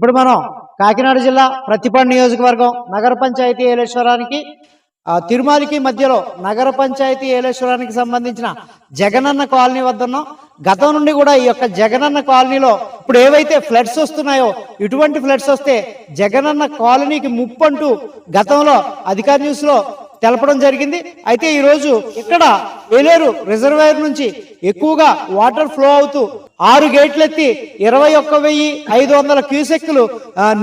ఇప్పుడు మనం కాకినాడ జిల్లా ప్రతిపాడు నియోజకవర్గం నగర పంచాయతీ ఏలేశ్వరానికి తిరుమలకి మధ్యలో నగర పంచాయతీ ఏలేశ్వరానికి సంబంధించిన జగనన్న కాలనీ వద్ద ఉన్నాం. గతం నుండి కూడా ఈ యొక్క జగనన్న కాలనీలో ఇప్పుడు ఏవైతే ఫ్లడ్స్ వస్తున్నాయో ఇటువంటి ఫ్లడ్స్ వస్తే జగనన్న కాలనీకి ముప్పు అంటూ గతంలో అధికార న్యూస్లో తెలపడం జరిగింది. అయితే ఈరోజు ఇక్కడ ఏలేరు రిజర్వాయర్ నుంచి ఎక్కువగా వాటర్ ఫ్లో అవుతూ ఆరు గేట్లు ఎత్తి ఇరవై ఒక్క వెయ్యి ఐదు వందల క్యూసెక్కులు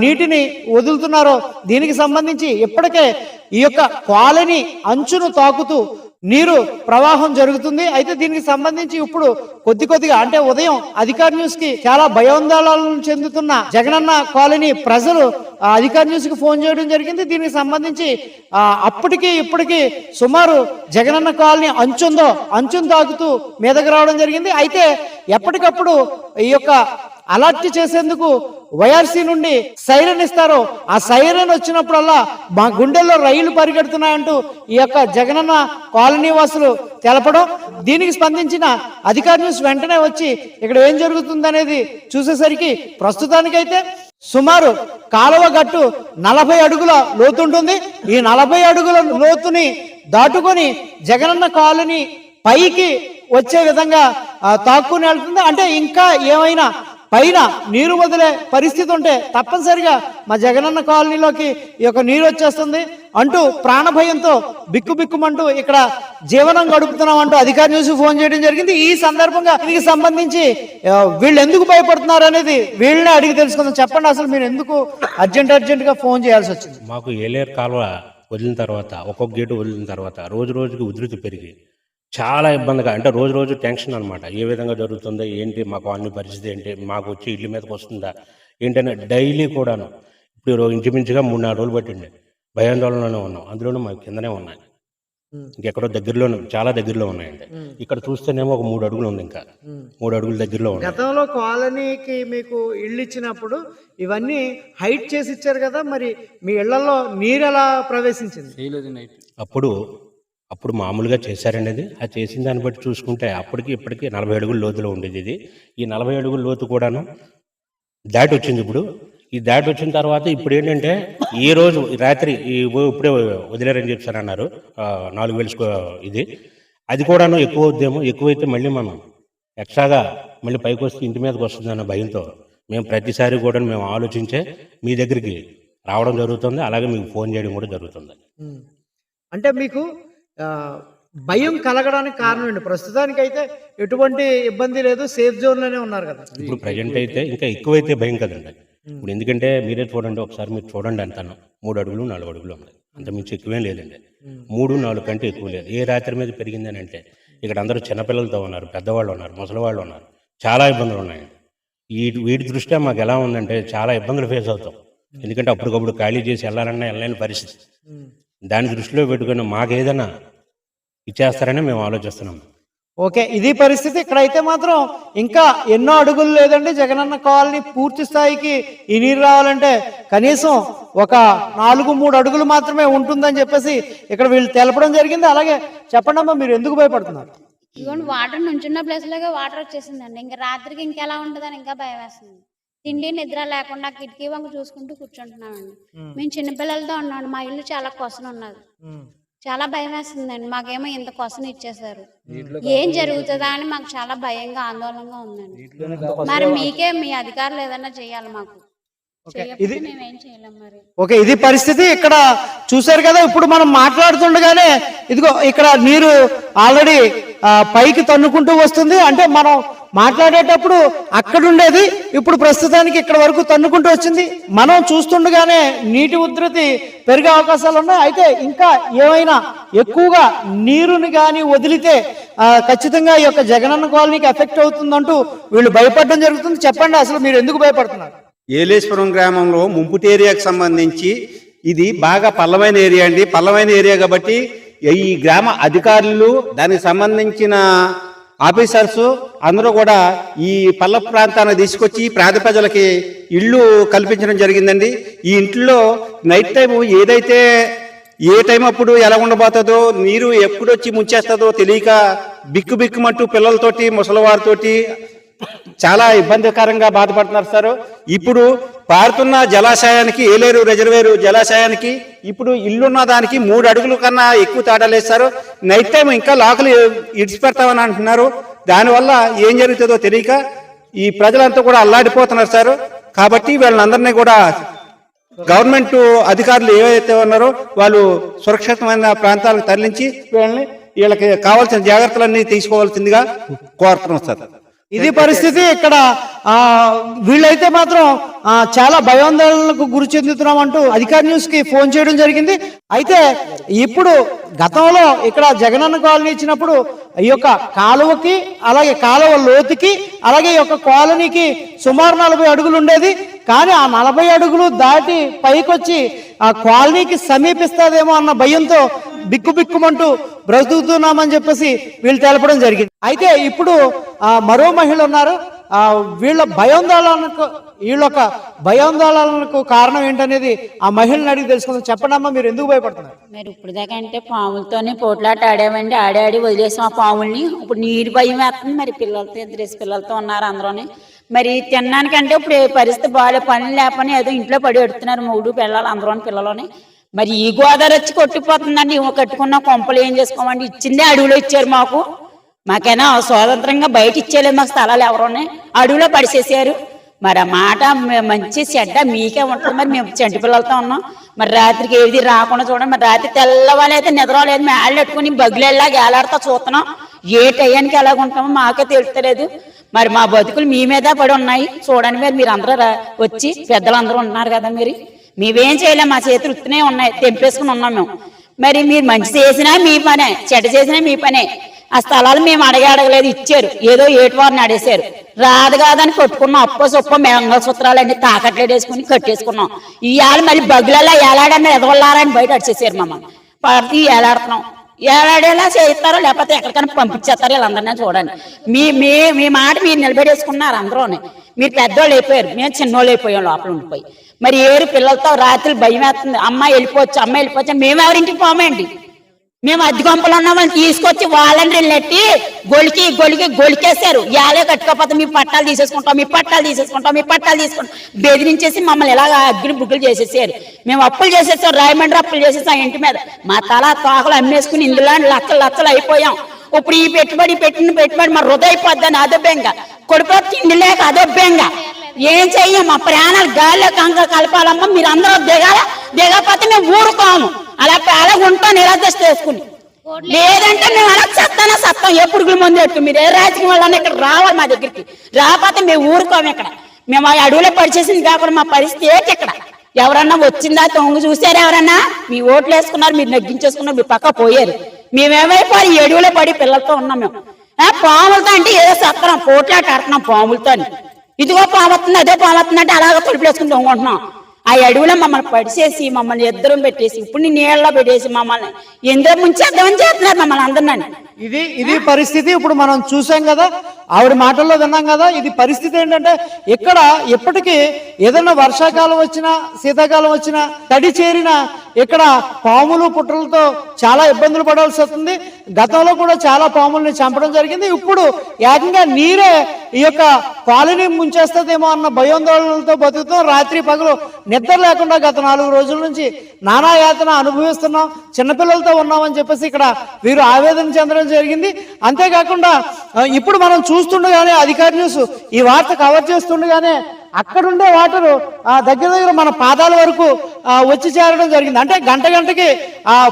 నీటిని వదులుతున్నారో దీనికి సంబంధించి ఇప్పటికే ఈ యొక్క కాలనీ అంచును తాకుతూ నీరు ప్రవాహం జరుగుతుంది. అయితే దీనికి సంబంధించి ఇప్పుడు కొద్ది కొద్దిగా అంటే ఉదయం అధికార న్యూస్కి చాలా భయోందోళనలు చెందుతున్న జగనన్న కాలనీ ప్రజలు అధికార న్యూస్కి ఫోన్ చేయడం జరిగింది. దీనికి సంబంధించి అప్పటికి ఇప్పటికి సుమారు జగనన్న కాలనీ అంచుందో అంచును తాకుతూ మీదకి రావడం జరిగింది. అయితే ఎప్పటికప్పుడు ఈ యొక్క అలర్ట్ చేసేందుకు వైఆర్సీ నుండి సైరన్ ఇస్తారో ఆ సైరన్ వచ్చినప్పుడల్లా మా గుండెల్లో రైళ్ళు పరిగెడుతున్నాయంటూ ఈ యొక్క జగనన్న కాలనీ వాసులు తెలపడం దీనికి స్పందించిన అధికార న్యూస్ వెంటనే వచ్చి ఇక్కడ ఏం జరుగుతుందనేది చూసేసరికి ప్రస్తుతానికైతే సుమారు కాలువ గట్టు నలభై అడుగుల లోతుంటుంది ఈ నలభై అడుగుల లోతుని దాటుకొని జగనన్న కాలనీ పైకి వచ్చే విధంగా తాక్కుని వెళ్తుంది. అంటే ఇంకా ఏమైనా పైన నీరు వదిలే పరిస్థితి ఉంటే తప్పనిసరిగా మా జగనన్న కాలనీలోకి ఈ యొక్క నీరు వచ్చేస్తుంది. అంటూ ప్రాణభయంతో బిక్కు బిక్కుమంటూ ఇక్కడ జీవనం గడుపుతున్నాం అంటూ అధికారి న్యూస్ ఫోన్ చేయడం జరిగింది. ఈ సందర్భంగా దీనికి సంబంధించి వీళ్ళు ఎందుకు భయపడుతున్నారు అనేది వీళ్ళని అడిగి తెలుసుకుందాం. చెప్పండి అసలు మీరు ఎందుకు అర్జెంట్ అర్జెంట్గా ఫోన్ చేయాల్సి వచ్చింది? మాకు ఏలేరు కాలువ వదిలిన తర్వాత ఒక్కొక్క గేటు వదిలిన తర్వాత రోజు రోజుకి ఉధృతి పెరిగి చాలా ఇబ్బందిగా అంటే రోజు రోజు టెన్షన్ అనమాట ఏ విధంగా జరుగుతుందో ఏంటి మాకు అన్ని పరిస్థితి ఏంటి మాకు వచ్చి ఇల్లు మీదకి వస్తుందా ఏంటనే డైలీ కూడాను. ఇప్పుడు ఇంచుమించుగా మూడు నాలుగు రోజులు పట్టింది. భయాందోళనలోనే ఉన్నాం. అందులోనూ మాకు కిందనే ఉన్నాయి. ఇంకెక్కడో దగ్గరలోనే చాలా దగ్గరలో ఉన్నాయండి. ఇక్కడ చూస్తేనేమో ఒక మూడు అడుగులు ఉంది ఇంకా. మూడు అడుగుల దగ్గరలో ఉన్నాయి. గతంలో కాలనీకి మీకు ఇల్లు ఇచ్చినప్పుడు ఇవన్నీ హైట్ చేసి ఇచ్చారు కదా మరి మీ ఇళ్ళలో నీరు ఎలా ప్రవేశించింది అప్పుడు అప్పుడు మామూలుగా చేశారండి అది ఆ చేసిన దాన్ని బట్టి చూసుకుంటే అప్పటికి ఇప్పటికి నలభై అడుగుల లోతులో ఉండేది ఇది. ఈ నలభై అడుగుల లోతు కూడాను దాటి వచ్చింది ఇప్పుడు. ఈ దాటి వచ్చిన తర్వాత ఇప్పుడు ఏంటంటే ఈ రోజు రాత్రి ఈ ఇప్పుడే వదిలేరని చెప్పారు అన్నారు. నాలుగు వేలు ఇది. అది కూడాను ఎక్కువ అవుద్దేమో ఎక్కువైతే మళ్ళీ మనం ఎక్స్ట్రాగా మళ్ళీ పైకి వస్తే ఇంటి మీదకి వస్తుందన్న భయంతో మేము ప్రతిసారి కూడా మేము ఆలోచించే మీ దగ్గరికి రావడం జరుగుతుంది. అలాగే మీకు ఫోన్ చేయడం కూడా జరుగుతుంది అంటే మీకు భయం కలగడానికి కారణం అండి ప్రస్తుతానికి అయితే ఎటువంటి ఇబ్బంది లేదు. సేఫ్ జోన్లోనే ఉన్నారు కదా. ఇప్పుడు ప్రజెంట్ అయితే ఇంకా ఎక్కువైతే భయం కదండి. ఇప్పుడు ఎందుకంటే మీరే చూడండి ఒకసారి మీరు చూడండి అంతాను మూడు అడుగులు నాలుగు అడుగులు ఉన్నాయి. అంత మించి ఎక్కువేం లేదండి. మూడు నాలుగు కంటే ఎక్కువ లేదు. ఏ రాత్రి మీద పెరిగిందని అంటే ఇక్కడ అందరూ చిన్నపిల్లలతో ఉన్నారు పెద్దవాళ్ళు ఉన్నారు ముసలివాళ్ళు ఉన్నారు. చాలా ఇబ్బందులు ఉన్నాయండి. ఈ వీటి దృష్ట్యా మాకు ఎలా ఉందంటే చాలా ఇబ్బందులు ఫేస్ అవుతాం. ఎందుకంటే అప్పటికప్పుడు ఖాళీ చేసి వెళ్ళాలన్నా వెళ్ళలేని పరిస్థితి. దాన్ని దృష్టిలో పెట్టుకుని మాకు ఏదైనా ఇచ్చేస్తారని మేము ఆలోచిస్తున్నాం. ఓకే ఇది పరిస్థితి ఇక్కడైతే మాత్రం ఇంకా ఎన్నో అడుగులు లేదండి. జగనన్న కాలనీ పూర్తి స్థాయికి ఈ నీరు రావాలంటే కనీసం ఒక నాలుగు మూడు అడుగులు మాత్రమే ఉంటుందని చెప్పేసి ఇక్కడ వీళ్ళు తెలపడం జరిగింది. అలాగే చెప్పండి అమ్మా మీరు ఎందుకు భయపడుతున్నారు? ఇదిగోండి వాటర్ నుంచున్న ప్లేస్ లోకే వాటర్ వచ్చేసిందండి. ఇంకా రాత్రికి ఇంకెలా ఉంటుందని ఇంకా భయం వేస్తుంది తిండి నిద్ర లేకుండా కిటికీ వంక చూసుకుంటూ కూర్చుంటున్నామండి. మేము చిన్నపిల్లలతో ఉన్నాం. మా ఇల్లు చాలా కొసన ఉన్నది చాలా భయం వేస్తుందండి మాకేమో ఇంత కొసన ఇచ్చేసారు ఏం జరుగుతుందా అని మాకు చాలా భయంగా ఆందోళనగా ఉందండి. మరి మీకే మీ అధికారులు ఏదైనా చేయాలి మాకు. మరి. ఓకే ఇది పరిస్థితి ఇక్కడ చూశారు కదా ఇప్పుడు మనం మాట్లాడుతుండగానే ఇదిగో ఇక్కడ నీరు ఆల్రెడీ పైకి తన్నుకుంటూ వస్తుంది. అంటే మనం మాట్లాడేటప్పుడు అక్కడుండేది. ఇప్పుడు ప్రస్తుతానికి ఇక్కడ వరకు తన్నుకుంటూ వచ్చింది. మనం చూస్తుండగానే నీటి ఉధృతి పెరిగే అవకాశాలు ఉన్నాయి. అయితే ఇంకా ఏమైనా ఎక్కువగా నీరుని కానీ వదిలితే ఖచ్చితంగా ఈ యొక్క జగనన్న కాలనీకి ఎఫెక్ట్ అవుతుందంటూ వీళ్ళు భయపడడం జరుగుతుంది. చెప్పండి అసలు మీరు ఎందుకు భయపడుతున్నారు? ఏలేశ్వరం గ్రామంలో ముంపుటి ఏరియాకి సంబంధించి ఇది బాగా పల్లమైన ఏరియా అండి. పల్లమైన ఏరియా కాబట్టి ఈ గ్రామ అధికారులు దానికి సంబంధించిన ఆఫీసర్స్ అందరూ కూడా ఈ పల్ల ప్రాంతాన్ని తీసుకొచ్చి పేద ప్రజలకి ఇళ్ళు కల్పించడం జరిగిందండి. ఈ ఇంట్లో నైట్ టైం ఏదైతే ఏ టైం అప్పుడు ఎలా ఉండబోతుందో నీరు ఎప్పుడు వచ్చి ముంచేస్తుందో తెలియక బిక్కు బిక్కుమంటూ పిల్లలతోటి ముసలివారితోటి చాలా ఇబ్బందికరంగా బాధపడుతున్నారు సార్. ఇప్పుడు పారుతున్న జలాశయానికి ఏలేరు రిజర్వేరు జలాశయానికి ఇప్పుడు ఇల్లున్న దానికి మూడు అడుగుల కన్నా ఎక్కువ తేడాలేస్తారు నైట్ టైం ఇంకా లాకులు ఇడిచిపెడతామని అంటున్నారు. దానివల్ల ఏం జరుగుతుందో తెలియక ఈ ప్రజలంతా కూడా అల్లాడిపోతున్నారు సార్. కాబట్టి వీళ్ళందరినీ కూడా గవర్నమెంట్ అధికారులు ఏవైతే ఉన్నారో వాళ్ళు సురక్షితమైన ప్రాంతాలకు తరలించి వీళ్ళని వీళ్ళకి కావాల్సిన జాగ్రత్తలన్నీ తీసుకోవాల్సిందిగా కోరుతున్నాం సార్. ఇది పరిస్థితి ఇక్కడ ఆ వీళ్ళైతే మాత్రం చాలా భయోందోళనకు గురి చెందుతున్నాం అంటూ అధికార న్యూస్కి ఫోన్ చేయడం జరిగింది. అయితే ఇప్పుడు గతంలో ఇక్కడ జగనన్న కాలనీ ఇచ్చినప్పుడు ఈ యొక్క కాలువకి అలాగే కాలువ లోతుకి అలాగే ఈ యొక్క కాలనీకి సుమారు నలభై అడుగులు ఉండేది. కానీ ఆ నలభై అడుగులు దాటి పైకొచ్చి ఆ కాలనీకి సమీపిస్తాదేమో అన్న భయంతో బిక్కు బిక్కుమంటూ బ్రతుకుతున్నామని చెప్పేసి వీళ్ళు తెలపడం జరిగింది. అయితే ఇప్పుడు ఆ మరో మహిళ ఉన్నారు. ఆ వీళ్ళ భయోందోళనకు వీళ్ళొక భయోందోళనకు కారణం ఏంటనేది ఆ మహిళని అడిగి తెలుసుకుందాం. చెప్పండి అమ్మా మీరు ఎందుకు భయపడుతున్నారు? మీరు ఇప్పుడు దాకా అంటే పాములతోనే పోట్లాట ఆడామండి. ఆడి ఆడి వదిలేసాం ఆ పాముల్ని. ఇప్పుడు నీరు భయం వేస్తుంది. మరి పిల్లలతో ఇద్దరు పిల్లలతో ఉన్నారు అందరూనే. మరి తినడానికంటే ఇప్పుడు పరిస్థితి బాగాలే పని లేపని ఏదో ఇంట్లో పడి పెడుతున్నారు మూడు పిల్లలు అందరూ పిల్లలని. మరి ఈ గోదావరి వచ్చి కొట్టిపోతుందండి ఇవ్వ కట్టుకున్న కొంపలు ఏం చేసుకోమండి? ఇచ్చిందే అడవిలో ఇచ్చారు మాకు. మాకైనా స్వాతంత్రంగా బయట ఇచ్చేలేదు మాకు స్థలాలు ఎవరోనే అడవిలో పడిసేసారు. మరి ఆ మాట మంచి చెడ్డ మీకే ఉంటుంది. మరి మేము చెంటి పిల్లలతో ఉన్నాం. మరి రాత్రికి ఏది రాకుండా చూడండి. మరి రాత్రి తెల్లవాళ్ళైతే నిద్రలేదు మేళ్ళు పెట్టుకుని బగ్గులెల్లా గేలాడుతా చూస్తున్నాం. ఏ టయానికి ఎలాగుంటామో మాకే తెలుస్తలేదు. మరి మా బతుకులు మీ మీద పడి ఉన్నాయి. చూడండి మీరు మీరు అందరూ రా- వచ్చి పెద్దలందరూ ఉన్నారు కదా మీరు. మేమేం చేయలేం మా చేతులు ఉత్తునే ఉన్నాయి తెంపేసుకుని ఉన్నాం మేము. మరి మీరు మంచి చేసినా మీ పనే చెడ్డ చేసినా మీ పనే. ఆ స్థలాలు మేము అడగ అడగలేదు ఇచ్చారు. ఏదో ఏటి వారిని అడేశారు రాదు కాదని కొట్టుకున్నాం. అప్ప సొప్ప మంగళసూత్రాలు అన్ని తాకట్లేదు వేసుకుని కట్టేసుకున్నాం. ఇవాళ మళ్ళీ బగ్గులలో ఎలాడన్నా ఎదవల్లారని బయట అడిచేసారు మమ్మల్ని. పడితే ఎలాడుతున్నాం ఏడాడేలా చేయిస్తారో లేకపోతే ఎక్కడికైనా పంపించేస్తారో వీళ్ళందరినీ చూడండి. మీ మీ మీ మాట మీరు నిలబెడేసుకున్నారు అందరూ మీరు పెద్దోళ్ళు అయిపోయారు. మేము చిన్నోళ్ళు అయిపోయాం లోపల ఉండిపోయి. మరి ఏరు పిల్లలతో రాత్రి భయం వేస్తుంది. అమ్మ వెళ్ళిపోవచ్చు అమ్మ వెళ్ళిపోవచ్చు. అని మేము ఎవరింటికి పోమండి? మేము అద్దె కొంపలు ఉన్నామని తీసుకొచ్చి వాళ్ళని నెట్టి గొలికి గొలికి గొలికేశారు. యాలే కట్టుకోకపోతే మీ పట్టాలు తీసేసుకుంటాం మీ పట్టాలు తీసేసుకుంటాం మీ పట్టాలు తీసుకుంటాం బెదిరించేసి మమ్మల్ని ఇలాగ అగ్ని బుగ్గులు చేసేసారు. మేము అప్పులు చేసేసాం రాయమండ్రి అప్పులు చేసేసాం ఇంటి మీద. మా తల తోకలు అమ్మేసుకుని ఇందులో లక్షలు లక్షలు అయిపోయాం. ఇప్పుడు ఈ పెట్టుబడి పెట్టిన పెట్టుబడి మా హృదయ అయిపోద్దని అదొబ్బెంగా కొడుకు తిండి లేక అదొబ్బెంగా ఏం చెయ్యం? మా ప్రాణాలు గాలిలో కంక కలపాలమ్మా. మీరు అందరూ దిగాల దిగకపోతే మేము ఊరుకోము. అలా అలా ఉంటాం నిరాదశ చేసుకుని లేదంటే మేము అలా సత్తానా సత్తాం? ఏ పురుగుల మంది పెట్టు. మీరు ఏ రాజకీయం వాళ్ళని ఇక్కడ రావాలి మా దగ్గరికి. రాకపోతే మేము ఊరుకోము ఇక్కడ. మేము ఆ అడవులో పరిచేసింది కాకుండా మా పరిస్థితి ఏంటి ఇక్కడ? ఎవరన్నా వచ్చిందా తొంగి చూసారు ఎవరన్నా? మీ ఓట్లు వేసుకున్నారు మీరు నెగ్గించేసుకున్నారు మీరు పక్క పోయారు. మేమేమైపోయి ఈ అడవిలో పడి పిల్లలతో ఉన్నాం మేము. ఆ, పాములతో అంటే ఏదో సత్తనం పోట్లాట ఆడుతున్నాం పాములతో ఇదిగో పాము వస్తుంది అదే పాము వస్తుంది అంటే అలాగ తొలిపేసుకుని తొంగుంటున్నాం ఆ అడవిలో మమ్మల్ని పడిచేసి మమ్మల్ని ఇద్దరం పెట్టేసి ఇప్పుడు నీ నీళ్ళలో పెట్టేసి మమ్మల్ని ఎందరో ముంచేద్దామని చేస్తున్నారు మమ్మల్ని అందరినీ. ఇది ఇది పరిస్థితి ఇప్పుడు మనం చూసాం కదా ఆవిడ మాటల్లో విన్నాం కదా ఇది పరిస్థితి ఏంటంటే ఇక్కడ ఎప్పటికీ ఏదైనా వర్షాకాలం వచ్చినా శీతాకాలం వచ్చినా తడి చేరిన ఇక్కడ పాములు పుట్టలతో చాలా ఇబ్బందులు పడాల్సి వస్తుంది. గతంలో కూడా చాలా పాముల్ని చంపడం జరిగింది. ఇప్పుడు ఏకంగా నీరే ఈ యొక్క కాలనీ ముంచేస్తుందేమో అన్న భయోందోళనలతో బతుకుతాం రాత్రి పగలు నిద్ర లేకుండా గత నాలుగు రోజుల నుంచి నానా యాతన అనుభవిస్తున్నాం. చిన్నపిల్లలతో ఉన్నామని చెప్పేసి ఇక్కడ వీరు ఆవేదన చెందడం జరిగింది. అంతేకాకుండా ఇప్పుడు మనం చూస్తుండగానే అధికారి న్యూస్ ఈ వార్త కవర్ చేస్తుండగానే అక్కడుండే వాటరు దగ్గర దగ్గర మన పాదాల వరకు వచ్చి చేరడం జరిగింది. అంటే గంట గంటకి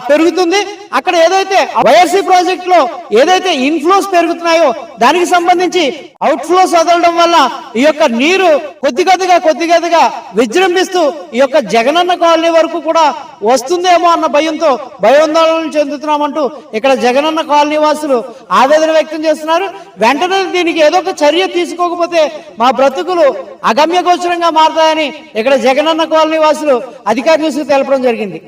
పెరుగుతుంది. అక్కడ ఏదైతే వైఎస్సీ ప్రాజెక్ట్లో ఏదైతే ఇన్ఫ్లోస్ పెరుగుతున్నాయో దానికి సంబంధించి అవుట్ ఫ్లోస్ వదలడం వల్ల ఈ యొక్క నీరు కొద్ది కొద్దిగా కొద్ది కొద్దిగా విజృంభిస్తూ ఈ యొక్క జగనన్న కాలనీ వరకు కూడా వస్తుందేమో అన్న భయంతో భయోందోళన చెందుతున్నామంటూ ఇక్కడ జగనన్న కాలనీ వాసులు ఆవేదన వ్యక్తం చేస్తున్నారు. వెంటనే దీనికి ఏదో ఒక చర్య తీసుకోకపోతే మా బ్రతుకులు అగమ్యగోచరంగా మారతాయని ఇక్కడ జగనన్న కాలనీ వాసులు అధికారి తెలపడం జరిగింది.